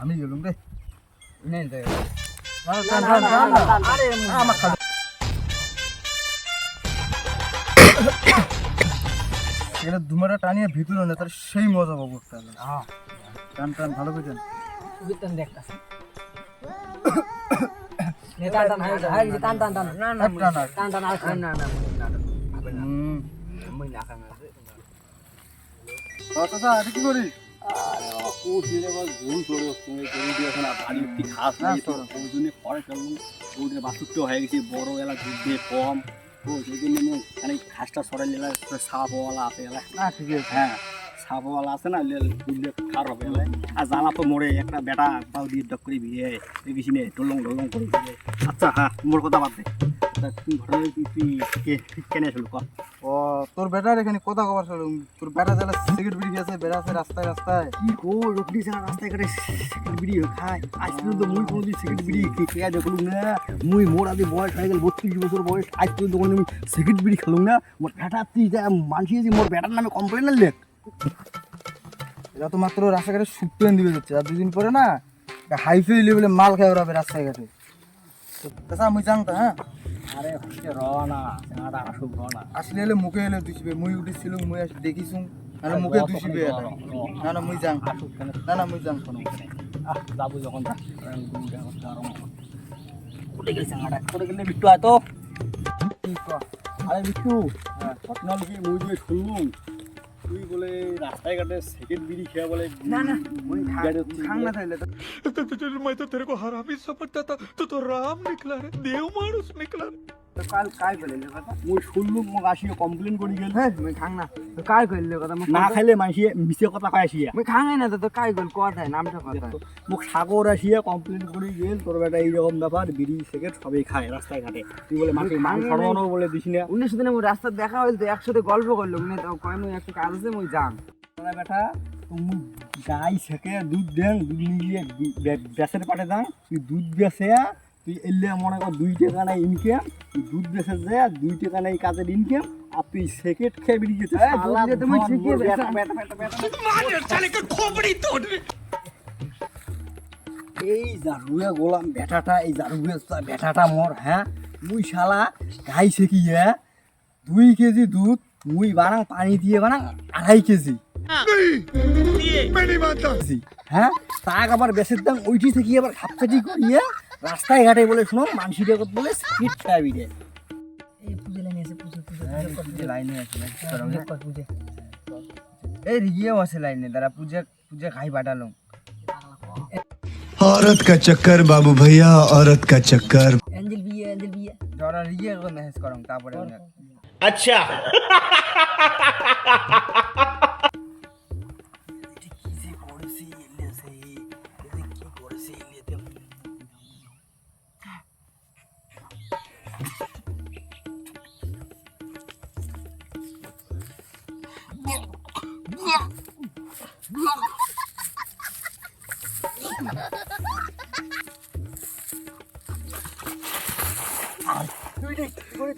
আমি গেলুম রে নেই দে টান টান টান টান আরে আমার খালি এটা ধুমাটা টানিয়ে ভিতরে না তার সেই মজা পাবো তাহলে টান টান ভালো করে টান বিতন দেখতাছ না হ্যাঁ। হয়ে গেছে বড় এলা দুধে কম। তো সেই জন্য আমি মানে ঘাসটা সরাই এলা। না ঠিক আছে। হ্যাঁ। সাপওয়ালা আছে না দুধে খার হবে আর জ্বালা তো মরে একটা বেটা বাউ দিয়ে ডক করে বিয়ে দেখিস নে ডলং ডলং করে বিয়ে। আচ্ছা হ্যাঁ মোর কথা বাদ দে। তুই ঘটনা তুই তুই আসলো কর। ও তোর বেটার এখানে কথা কবার চলো তোর বেটা যারা সিগারেট বিড়ি খেয়েছে বেড়া আছে রাস্তায় রাস্তায়। কি গো রোগনি ছাড়া রাস্তায় ঘাটে সিগারেট বিড়ি খায়। আজ পর্যন্ত মুই কোনোদিন সিগারেট বিড়ি খেয়ে দেখলুম না। মুই মোর আদি বয়স হয়ে গেল বত্রিশ বছর বয়স আজ পর্যন্ত কোনো আমি সিগারেট বিড়ি খেলুম না। মোর বেটা তুই যা যে মোর বেটার নামে কমপ্লেন লেখ। এরা তো মাত্র রাস্তাঘাটে শুক্রেন দিবে যাচ্ছে। আর দুদিন পরে না হাইফাই লেভেলে মাল খাই ওরা রাস্তায় ঘাটে তাছা মুই জানতো হ্যাঁ? আরে হচ্ছে আসুক আসলে এলে মুখে এলে মুই উঠেছিল মুই আসি দেখিছুম। নাহলে মুখে দুষিবে না না মুই জান না না মুই জান কোনো আহ যাব যখন। উঠে গেছে চাঁড়া উঠে গেলে বিট্টু আরে বিট্টু ঘটনা কি মুই যে শুনলুম তুই বলে রাস্তায় ঘাটে সেকেন্ড বিড়ি খেয়ে বলে না, না, মুই খাং না থাকলে তো मैं तो तेरे को हरामी समझता था तू तो राम निकला रे देव मानुस निकला रे মোক না। খাইলে মাইসিয়ে মিছে কথা কয় আসিয়া। মই খাঙাই না তো তো কাই কইল কথাই নামটা কথা মোক সাগর আসিয়া কমপ্লেন কৰি গেল তোর বেটা এইরকম ব্যাপার বিড়ি সিগারেট সবই খায় রাস্তায় ঘাটে তুই বলে মাকে মান খাই বলে দিস না। উনিশ দিনে মোর রাস্তা দেখা হইল তো একসাথে গল্প করল উনি তো কয় মুই একটু কাজ আছে মুই যাম। তোরা বেটা তুমি গাই সেকে দুধ দেন দুধ নিয়ে বেসের পাঠে দাম তুই দুধ বেসে তুই এলে মনে কর দুই টাকা নাই ইনকাম তুই দুধ বেসে যা দুই টাকা নাই কাজের ইনকাম আর তুই সেকেট খেয়ে বেরিয়ে গেছিস। এই, জারুয়ে গোলাম বেটাটা এই জারুয়ে বেটাটা মোর হ্যাঁ? মুই শালা গাই শেখিয়ে দুই কেজি দুধ মুই বানাং পানি দিয়ে বানাং আড়াই কেজি। কেজি, হ্যাঁ? তাক আবার বেশের দাম ওইটি থেকে আবার খাপচাটি করিয়ে রাস্তায় ঘাটে বলে শুনো মানসি দেখত বলে স্পিড খাবি রে এই পুজো লাইনে আছে পুজো পুজো লাইনে আছে পুজো কর পুজো এই রিগিয়েও আছে লাইনে তারা পূজা পূজা খাই পাঠালো औरत का चक्कर बाबू भैया औरत का चक्कर এঞ্জেল বিয়ে এঞ্জেল বিয়ে যারা রিগিয়ে করে মেসেজ করম তারপরে তুই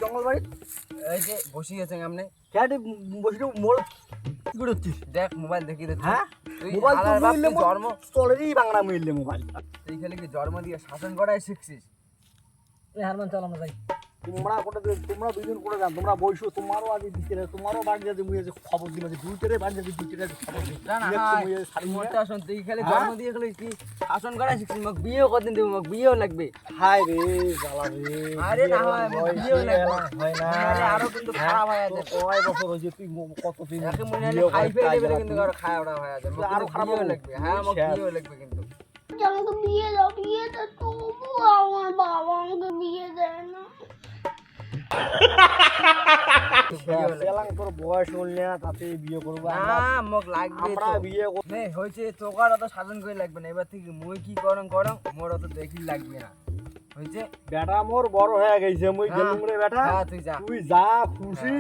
জঙ্গল বাড়ি এই যে বসে বসে মোর কি করে হচ্ছিস দেখ মোবাইল দেখি দে হ্যাঁ মোবাইল তো জন্ম। চলেরই বাংলা মিললে মোবাইল কি জন্ম দিয়ে শাসন করাই শিখছিস? হারমান চল আমরা যাই। তোমরা কোটা তোমরা দুজন করে যান তোমরা বইসো তোমারও আজ দিতে তোমারও বাড়ি যাতে মুই আজ খবর দিন দুই টেরে বাড়ি যাতে দুই টেরে খবর দিন না না মুই আজ শাড়ি নিয়ে- তুই খালি হ্যাঁ? জন্ম দিয়ে খালি কি আসন করাই শিখছিস? মোক বিয়েও কদিন দেবো মোক বিয়েও লাগবে। হায় রে জ্বালা রে আরে না হয়, মোক বিয়েও লাগবে। হয় না। নাহলে আরও কিন্তু খারাপ হয়ে যাবে। কয় বছর হয়েছে তুই ম- কতদিন একে মনে হলে বিয়ে খাই ফেলে দেবে কিন্তু? আরও খাওয়া দাওয়া হয়ে যাবে। আরও খারাপ লাগবে। হ্যাঁ মোক শেষ। বিয়েও লাগবে কিন্তু। আমাকে বিয়ে দাও বিয়ে দাও তবু আমার বাবা আমাকে বিয়ে দেয় না। তোর বয়স হল না তাতে বিয়ে করব না মোক লাগবে আমরা বিয়ে নে হয়েছে তোকার অত শাসন করে লাগবে না। এবার থেকে মুই কি করং করং মোর অত দেখি লাগবে না। হয়েছে? বেটা মোর বড় হয়ে গেছে মুই। গেলুম রে বেটা। তুই যা। তুই যা খুশি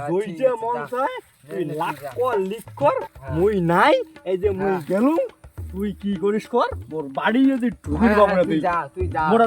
জইতে ঠিক আছে, মন চায় তুই নে, নে, লাখ কর লিখ কর। মুই নাই এই যে মুই হ্যাঁ। গেলুম তুই কি করিস কর? মোর বাড়ি যদি ঢুকির তুই যা তুই যা মোরা